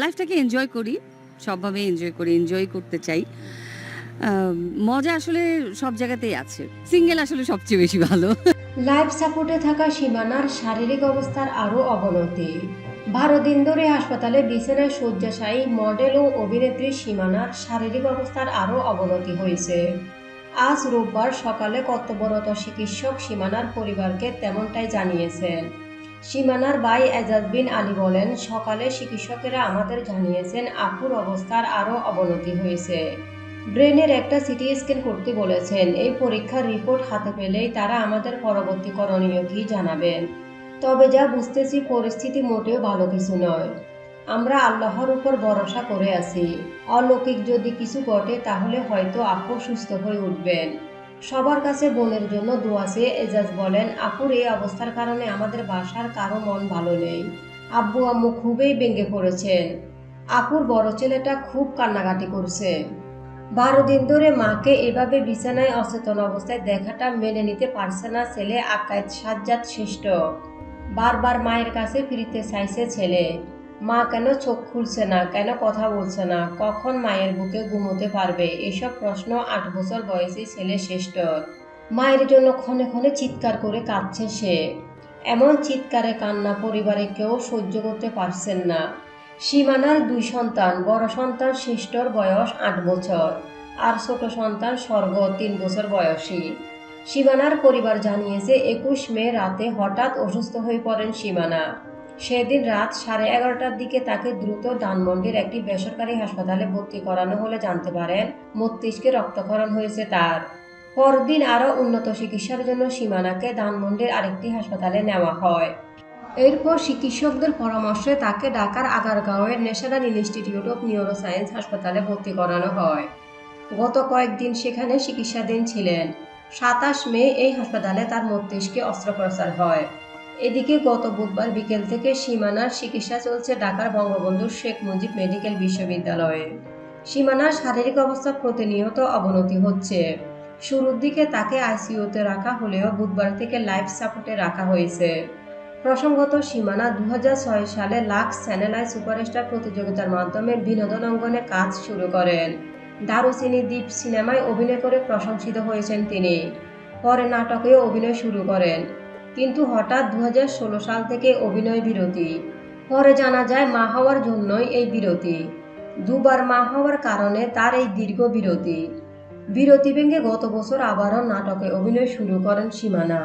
লাইফটাকে এনজয় করি, সবভাবে এনজয় করি এনজয় করতে চাই। মজা আসলে সব জায়গাতেই আছে। সিঙ্গেল আসলে সবচেয়ে বেশি ভালো। লাইফ সাপোর্টে থাকা সীমানার শারীরিক অবস্থার আরও অবনতি। বারো দিন ধরে হাসপাতালে বিছানায় শয্যাশায়ী মডেল ও অভিনেত্রী সীমানার শারীরিক অবস্থার আরও অবনতি হয়েছে। আজ রোববার সকালে কর্তব্যরত চিকিৎসক সীমানার পরিবারকে তেমনটাই জানিয়েছেন। সীমানার ভাই এজাজ বিন আলী বলেন, সকালে চিকিৎসকেরা আমাদের জানিয়েছেন আপুর অবস্থার আরও অবনতি হয়েছে। ব্রেনের একটা সিটি স্ক্যান করতে বলেছেন। এই পরীক্ষার রিপোর্ট হাতে পেলেই তারা আমাদের পরবর্তী করণীয় কি জানাবেন। তবে যা বুঝতেছি, পরিস্থিতি মোটেও ভালো কিছু নয়। আমরা আল্লাহর উপর ভরসা করে আছি। অলৌকিক যদি কিছু ঘটে, তাহলে হয়তো আপু সুস্থ হয়ে উঠবেন। সবার কাছে বোনের জন্য দোয়া চেয়ে এজাজ বলেন, আপুর এই অবস্থার কারণে আমাদের বাসার কারও মন ভালো নেই। আব্বু আম্মু খুবই ভেঙে পড়েছেন। আপুর বড় ছেলেটা খুব কান্নাকাটি করছে। বারো দিন ধরে মাকে এভাবে বিছানায় অচেতন অবস্থায় দেখাটা মেনে নিতে পারছে না ছেলে আকায়েত সাজ্জাদ শ্রেষ্ঠ। বারবার মায়ের কাছে ফিরিতে চাইছে ছেলে। মা কেন চোখ খুলছে না? কেন কথা বলছে না? কখন মায়ের বুকে ঘুমোতে পারবে? এসব প্রশ্ন আট বছর বয়সী ছেলে শ্রেষ্ঠ। মায়ের জন্য ক্ষণে ক্ষণে চিৎকার করে কাঁদছে সে। এমন চিৎকারে কান্না পরিবারে কেউ সহ্য করতে পারছেন না। সীমানার দুই সন্তান, বড় সন্তান শ্রেষ্ঠর বয়স আট বছর আর ছোট সন্তান স্বর্গ তিন বছর বয়সী। সীমানার পরিবার জানিয়েছে, একুশ মে রাতে হঠাৎ অসুস্থ হয়ে পড়েন সীমানা। সেদিন রাত সাড়ে এগারোটার দিকে তাকে দ্রুত ধানমন্ডির একটি বেসরকারি হাসপাতালে ভর্তি করানো হলে জানতে পারেন, মস্তিষ্কে রক্তক্ষরণ হয়েছে তার। পরদিন আরও উন্নত চিকিৎসার জন্য সীমানাকে ধানমন্ডির আরেকটি হাসপাতালে নেওয়া হয়। এরপর চিকিৎসকদের পরামর্শে তাকে ঢাকার আগারগাঁওয়ের ন্যাশনাল ইনস্টিটিউট অফ নিউরোসায়েন্স হাসপাতালে ভর্তি করানো হয়। গত কয়েকদিন সেখানে চিকিৎসাধীন ছিলেন। সাতাশ মে এই হাসপাতালে তার মস্তিষ্কে অস্ত্রোপচার হয়। এদিকে গত বুধবার বিকেল থেকে সীমানার চিকিৎসা চলছে ঢাকার বঙ্গবন্ধু শেখ মুজিব মেডিকেল বিশ্ববিদ্যালয়ে। সীমানার শারীরিক অবস্থা প্রতিনিয়ত অবনতি হচ্ছে। শুরুর দিকে তাকে আইসিইউতে রাখা হলেও বুধবার থেকে লাইফ সাপোর্টে রাখা হয়েছে। প্রসঙ্গত, সীমানা দু হাজার ছয় সালে লাক্স চ্যানেল আই সুপারস্টার প্রতিযোগিতার মাধ্যমে বিনোদন অঙ্গনে কাজ শুরু করেন। দারুচিনি দ্বীপ সিনেমায় অভিনয় করে প্রশংসিত হয়েছেন তিনি। পরে নাটকেও অভিনয় শুরু করেন। কিন্তু হঠাৎ দু হাজার ষোলো সাল থেকে অভিনয় বিরতি। পরে জানা যায় মা হওয়ার জন্যই এই বিরতি। দুবার মা হওয়ার কারণে তার এই দীর্ঘ বিরতি। বিরতি ভেঙে গত বছর আবারও নাটকে অভিনয় শুরু করেন সীমানা।